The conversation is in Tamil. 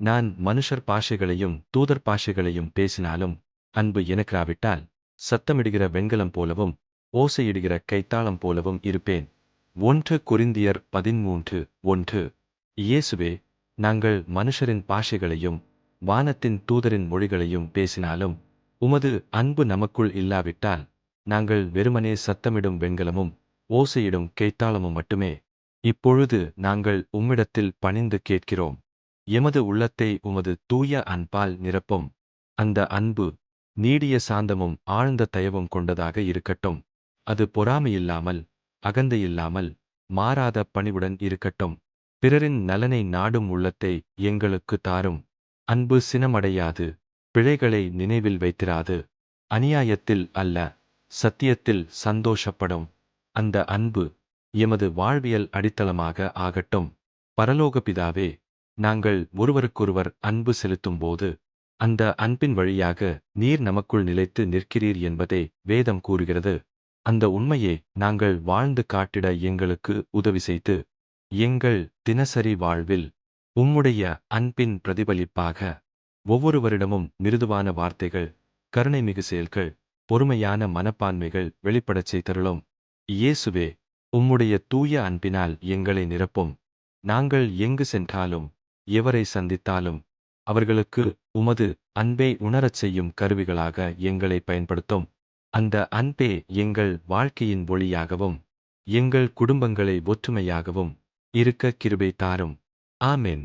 நான் மனுஷர் பாஷைகளையும் தூதர் பாஷைகளையும் பேசினாலும் அன்பு எனக்கிராவிட்டால் சத்தமிடுகிற வெண்கலம் போலவும் ஓசையிடுகிற கைத்தாளம் போலவும் இருப்பேன். ஒன்று குறிந்தியர் பதிமூன்று ஒன்று. இயேசுவே நாங்கள் மனுஷரின் பாஷைகளையும் வானத்தின் தூதரின் மொழிகளையும் பேசினாலும் உமது அன்பு நமக்குள் இல்லாவிட்டால் நாங்கள் வெறுமனே சத்தமிடும் வெண்கலமும் ஓசையிடும் கைத்தாளமும் மட்டுமே. இப்பொழுது நாங்கள் உம்மிடத்தில் பணிந்து கேட்கிறோம். எமது உள்ளத்தை உமது தூய அன்பால் நிரப்பும். அந்த அன்பு நீடிய சாந்தமும் ஆழ்ந்த தயவும் கொண்டதாக இருக்கட்டும். அது பொறாமையில்லாமல் அகந்தையில்லாமல் மாறாத பணிவுடன் இருக்கட்டும். பிறரின் நலனை நாடும் உள்ளத்தை எங்களுக்கு தாரும். அன்பு சினமடையாது பிழைகளை நினைவில் வைத்திராது. அநியாயத்தில் அல்ல சத்தியத்தில் சந்தோஷப்படும். அந்த அன்பு எமது வாழ்வியல் அடித்தளமாக ஆகட்டும். பரலோக பிதாவே நாங்கள் ஒருவருக்கொருவர் அன்பு செலுத்தும்போது அந்த அன்பின் வழியாக நீர் நமக்குள் நிலைத்து நிற்கிறீர் என்பதை வேதம் கூறுகிறது. அந்த உண்மையை நாங்கள் வாழ்ந்து காட்டிட எங்களுக்கு உதவி செய்து எங்கள் தினசரி வாழ்வில் உம்முடைய அன்பின் பிரதிபலிப்பாக ஒவ்வொருவரிடமும் மிருதுவான வார்த்தைகள் கருணைமிகு செயல்கள் பொறுமையான மனப்பான்மைகள் வெளிப்படச் செய்தருளும். இயேசுவே உம்முடைய தூய அன்பினால் எங்களை நிரப்பும். நாங்கள் எங்கு சென்றாலும் எவரை சந்தித்தாலும் அவர்களுக்கு உமது அன்பை உணரச் செய்யும் கருவிகளாக எங்களை பயன்படுத்தும். அந்த அன்பே எங்கள் வாழ்க்கையின் ஒளியாகவும் எங்கள் குடும்பங்களை ஒற்றுமையாகவும் இருக்க கிருபை தாரும். ஆமென்.